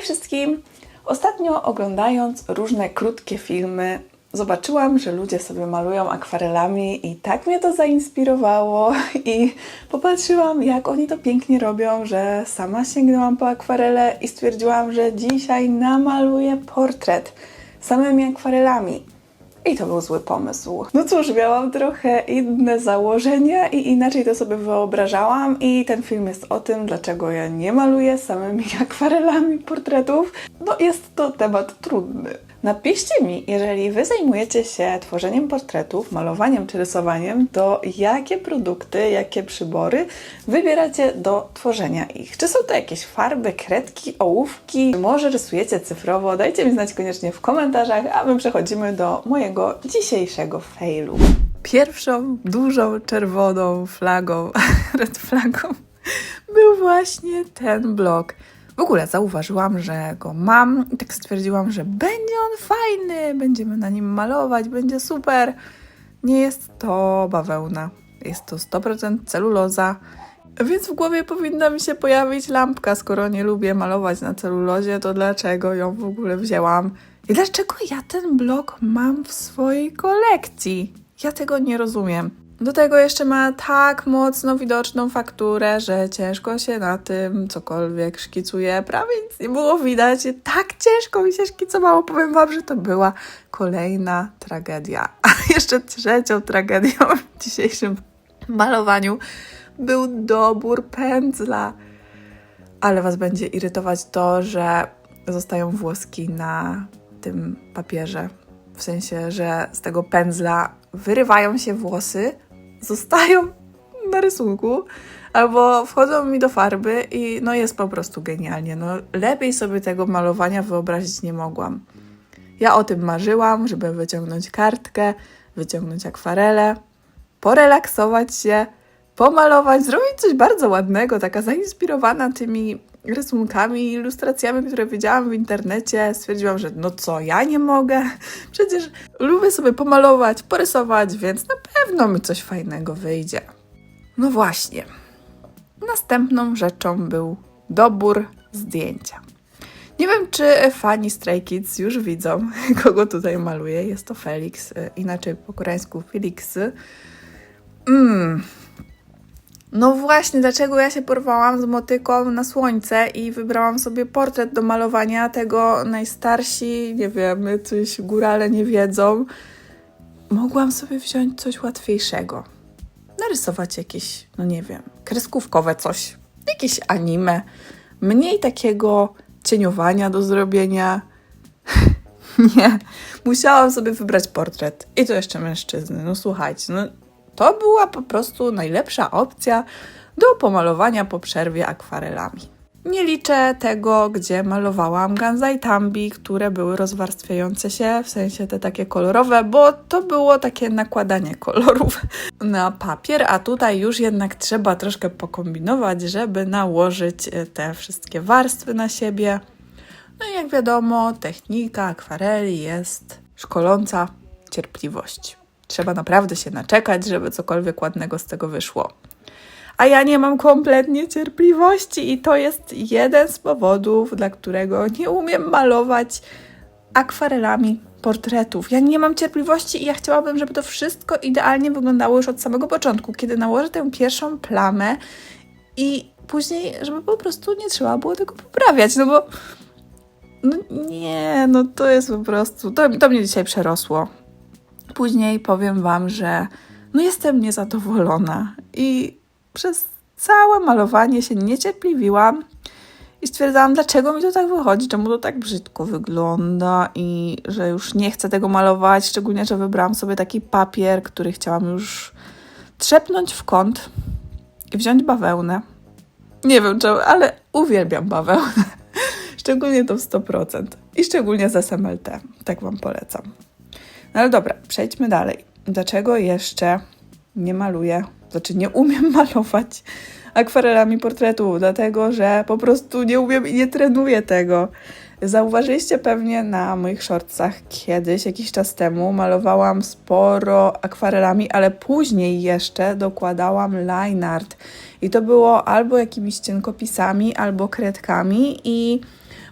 Hej wszystkim! Ostatnio oglądając różne krótkie filmy, zobaczyłam, że ludzie sobie malują akwarelami i tak mnie to zainspirowało i popatrzyłam, jak oni to pięknie robią, że sama sięgnęłam po akwarele i stwierdziłam, że dzisiaj namaluję portret samymi akwarelami. I to był zły pomysł. No cóż, miałam trochę inne założenia i inaczej to sobie wyobrażałam i ten film jest o tym, dlaczego ja nie maluję samymi akwarelami portretów. No jest to temat trudny. Napiszcie mi, jeżeli Wy zajmujecie się tworzeniem portretów, malowaniem czy rysowaniem, to jakie produkty, jakie przybory wybieracie do tworzenia ich? Czy są to jakieś farby, kredki, ołówki? Może rysujecie cyfrowo? Dajcie mi znać koniecznie w komentarzach, a my przechodzimy do mojego dzisiejszego failu. Pierwszą dużą czerwoną flagą, red flagą, był właśnie ten blok. W ogóle zauważyłam, że go mam i tak stwierdziłam, że będzie on fajny, będziemy na nim malować, będzie super. Nie jest to bawełna, jest to 100% celuloza, więc w głowie powinna mi się pojawić lampka. Skoro nie lubię malować na celulozie, to dlaczego ją w ogóle wzięłam? I dlaczego ja ten blok mam w swojej kolekcji? Ja tego nie rozumiem. Do tego jeszcze ma tak mocno widoczną fakturę, że ciężko się na tym cokolwiek szkicuje. Prawie nic nie było widać. Tak ciężko mi się szkicowało. Powiem Wam, że to była kolejna tragedia. A jeszcze trzecią tragedią w dzisiejszym malowaniu był dobór pędzla. Ale Was będzie irytować to, że zostają włoski na tym papierze. W sensie, że z tego pędzla wyrywają się włosy, zostają na rysunku, albo wchodzą mi do farby i no jest po prostu genialnie. No lepiej sobie tego malowania wyobrazić nie mogłam. Ja o tym marzyłam, żeby wyciągnąć kartkę, wyciągnąć akwarelę, porelaksować się, pomalować, zrobić coś bardzo ładnego, taka zainspirowana tymi rysunkami, ilustracjami, które widziałam w internecie. Stwierdziłam, że no co, ja nie mogę? Przecież lubię sobie pomalować, porysować, więc na pewno mi coś fajnego wyjdzie. No właśnie. Następną rzeczą był dobór zdjęcia. Nie wiem, czy fani Stray Kids już widzą, kogo tutaj maluję. Jest to Felix, y, inaczej po koreańsku Felix. Mmm, no właśnie, dlaczego ja się porwałam z motyką na słońce i wybrałam sobie portret do malowania tego najstarsi, nie wiem, coś górale nie wiedzą. Mogłam sobie wziąć coś łatwiejszego. Narysować jakieś, no nie wiem, kreskówkowe coś, jakieś anime. Mniej takiego cieniowania do zrobienia. nie, musiałam sobie wybrać portret. I to jeszcze mężczyzny. No słuchajcie, no to była po prostu najlepsza opcja do pomalowania po przerwie akwarelami. Nie liczę tego, gdzie malowałam Ganzai Tambi, które były rozwarstwiające się, w sensie te takie kolorowe, bo to było takie nakładanie kolorów na papier, a tutaj już jednak trzeba troszkę pokombinować, żeby nałożyć e, te wszystkie warstwy na siebie. No i jak wiadomo, technika akwareli jest szkoląca cierpliwość. Trzeba naprawdę się naczekać, żeby cokolwiek ładnego z tego wyszło. A ja nie mam kompletnie cierpliwości, i to jest jeden z powodów, dla którego nie umiem malować akwarelami portretów. Ja nie mam cierpliwości i ja chciałabym, żeby to wszystko idealnie wyglądało już od samego początku, kiedy nałożę tę pierwszą plamę i później, żeby po prostu nie trzeba było tego poprawiać, no bo no nie, no to jest po prostu, to, to mnie dzisiaj przerosło. Później powiem Wam, że no jestem niezadowolona i przez całe malowanie się niecierpliwiłam i stwierdzałam, dlaczego mi to tak wychodzi, czemu to tak brzydko wygląda i że już nie chcę tego malować, szczególnie, że wybrałam sobie taki papier, który chciałam już trzepnąć w kąt i wziąć bawełnę. Nie wiem czemu, ale uwielbiam bawełnę. Szczególnie to w 100%. I szczególnie z SMLT. Tak Wam polecam. No ale dobra, przejdźmy dalej. Dlaczego jeszcze nie maluję, znaczy nie umiem malować akwarelami portretów? Dlatego, że po prostu nie umiem i nie trenuję tego. Zauważyliście pewnie na moich shortsach kiedyś, jakiś czas temu, malowałam sporo akwarelami, ale później jeszcze dokładałam line art. I to było albo jakimiś cienkopisami, albo kredkami i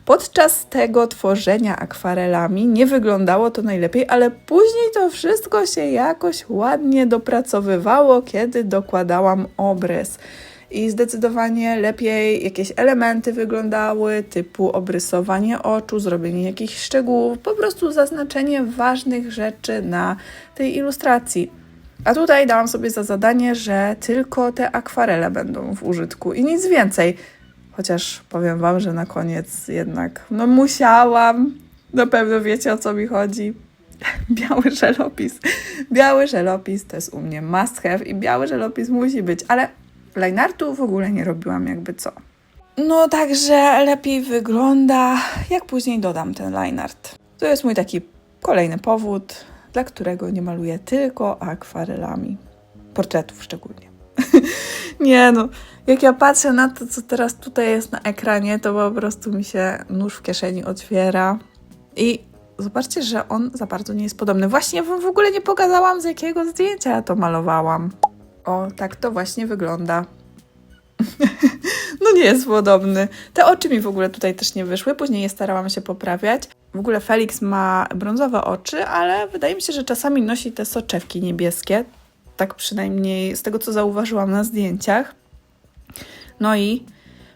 Podczas tego tworzenia akwarelami nie wyglądało to najlepiej, ale później to wszystko się jakoś ładnie dopracowywało, kiedy dokładałam obrys. I zdecydowanie lepiej jakieś elementy wyglądały, typu obrysowanie oczu, zrobienie jakichś szczegółów, po prostu zaznaczenie ważnych rzeczy na tej ilustracji. A tutaj dałam sobie za zadanie, że tylko te akwarele będą w użytku i nic więcej. Chociaż powiem Wam, że na koniec jednak, no musiałam. Na pewno wiecie o co mi chodzi. Biały żelopis. Biały żelopis to jest u mnie must have i biały żelopis musi być, ale lineartu w ogóle nie robiłam jakby co. No także lepiej wygląda, jak później dodam ten lineart. To jest mój taki kolejny powód, dla którego nie maluję tylko akwarelami. Portretów szczególnie. nie no, jak ja patrzę na to, co teraz tutaj jest na ekranie, to po prostu mi się nóż w kieszeni otwiera. I zobaczcie, że on za bardzo nie jest podobny. Właśnie wam w ogóle nie pokazałam, z jakiego zdjęcia ja to malowałam. O, tak to właśnie wygląda. no nie jest podobny. Te oczy mi w ogóle tutaj też nie wyszły, później je starałam się poprawiać. W ogóle Felix ma brązowe oczy, ale wydaje mi się, że czasami nosi te soczewki niebieskie. Tak przynajmniej z tego, co zauważyłam na zdjęciach. No i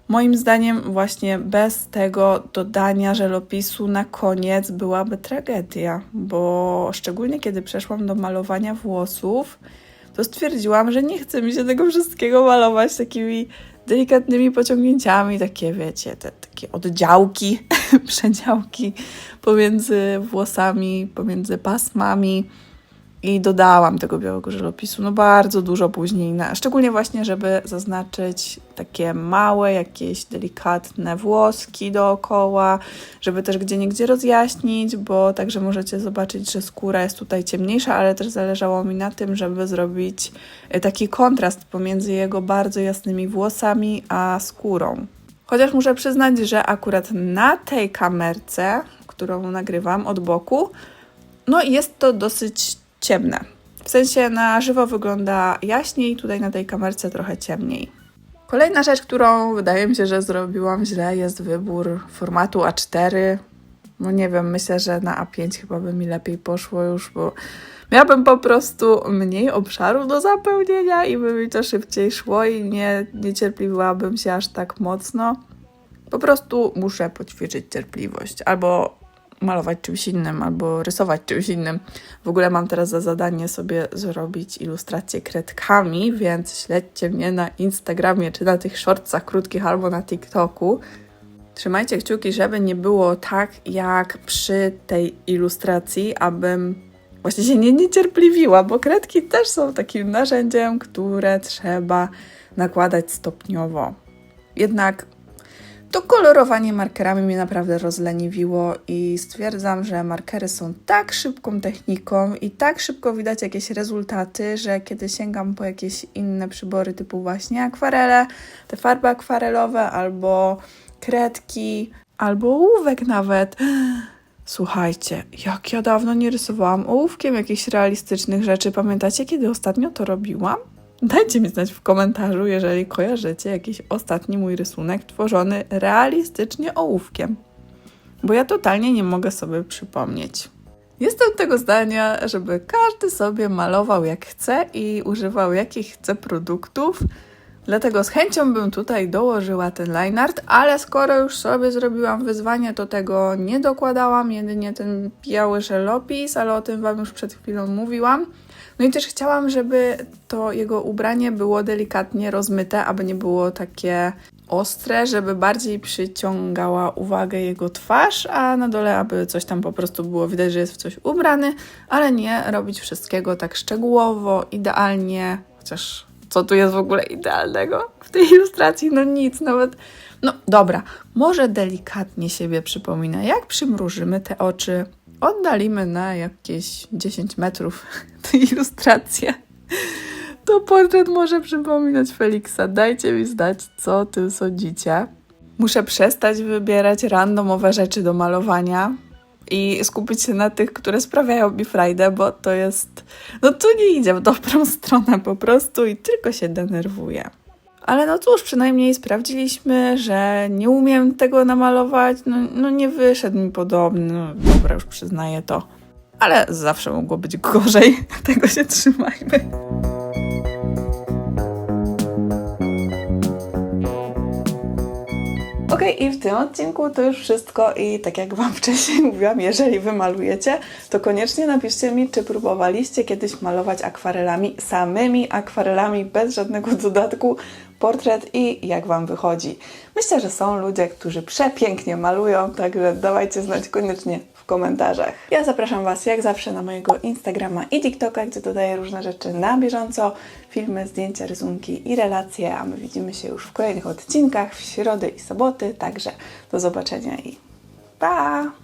moim zdaniem właśnie bez tego dodania żelopisu na koniec byłaby tragedia, bo szczególnie kiedy przeszłam do malowania włosów, to stwierdziłam, że nie chce mi się tego wszystkiego malować takimi delikatnymi pociągnięciami, takie wiecie, te takie oddziałki, przedziałki pomiędzy włosami, pomiędzy pasmami i dodałam tego białego żelopisu, no bardzo dużo później, na, szczególnie właśnie, żeby zaznaczyć takie małe, jakieś delikatne włoski dookoła, żeby też gdzie niegdzie rozjaśnić, bo także możecie zobaczyć, że skóra jest tutaj ciemniejsza, ale też zależało mi na tym, żeby zrobić y, taki kontrast pomiędzy jego bardzo jasnymi włosami a skórą. Chociaż muszę przyznać, że akurat na tej kamerce, którą nagrywam od boku, no jest to dosyć ciemne. W sensie na żywo wygląda jaśniej, tutaj na tej kamerce trochę ciemniej. Kolejna rzecz, którą wydaje mi się, że zrobiłam źle, jest wybór formatu A4. No nie wiem, myślę, że na A5 chyba by mi lepiej poszło już, bo miałabym po prostu mniej obszaru do zapełnienia i by mi to szybciej szło i nie niecierpliwiłabym się aż tak mocno. Po prostu muszę poćwiczyć cierpliwość albo malować czymś innym albo rysować czymś innym. W ogóle mam teraz za zadanie sobie zrobić ilustrację kredkami, więc śledźcie mnie na Instagramie czy na tych shortsach krótkich albo na TikToku. Trzymajcie kciuki, żeby nie było tak jak przy tej ilustracji, abym właśnie się nie niecierpliwiła, bo kredki też są takim narzędziem, które trzeba nakładać stopniowo. Jednak to kolorowanie markerami mnie naprawdę rozleniwiło i stwierdzam, że markery są tak szybką techniką i tak szybko widać jakieś rezultaty, że kiedy sięgam po jakieś inne przybory typu właśnie akwarele, te farby akwarelowe albo kredki, albo ołówek nawet. Słuchajcie, jak ja dawno nie rysowałam ołówkiem jakichś realistycznych rzeczy. Pamiętacie, kiedy ostatnio to robiłam? Dajcie mi znać w komentarzu, jeżeli kojarzycie jakiś ostatni mój rysunek tworzony realistycznie ołówkiem. Bo ja totalnie nie mogę sobie przypomnieć. Jestem tego zdania, żeby każdy sobie malował jak chce i używał jakich chce produktów. Dlatego z chęcią bym tutaj dołożyła ten line art, ale skoro już sobie zrobiłam wyzwanie, to tego nie dokładałam, jedynie ten biały żelopis, ale o tym Wam już przed chwilą mówiłam. No i też chciałam, żeby to jego ubranie było delikatnie rozmyte, aby nie było takie ostre, żeby bardziej przyciągała uwagę jego twarz, a na dole, aby coś tam po prostu było widać, że jest w coś ubrany, ale nie robić wszystkiego tak szczegółowo, idealnie, chociaż co tu jest w ogóle idealnego w tej ilustracji? No nic, nawet. No dobra, może delikatnie siebie przypomina. Jak przymrużymy te oczy, oddalimy na jakieś 10 metrów tę ilustrację, to portret może przypominać Feliksa. Dajcie mi znać, co o tym sądzicie. Muszę przestać wybierać randomowe rzeczy do malowania i skupić się na tych, które sprawiają mi frajdę, bo to jest. No to nie idzie w dobrą stronę po prostu i tylko się denerwuję. Ale no cóż, przynajmniej sprawdziliśmy, że nie umiem tego namalować. No, no nie wyszedł mi podobny. No, dobra, już przyznaję to. Ale zawsze mogło być gorzej. Tego się trzymajmy. Okej, i w tym odcinku to już wszystko i tak jak Wam wcześniej mówiłam, jeżeli Wy malujecie, to koniecznie napiszcie mi, czy próbowaliście kiedyś malować akwarelami, samymi akwarelami, bez żadnego dodatku, portret i jak Wam wychodzi. Myślę, że są ludzie, którzy przepięknie malują, także dawajcie znać koniecznie w komentarzach. Ja zapraszam Was jak zawsze na mojego Instagrama i TikToka, gdzie dodaję różne rzeczy na bieżąco, filmy, zdjęcia, rysunki i relacje, a my widzimy się już w kolejnych odcinkach w środę i soboty, także do zobaczenia i pa!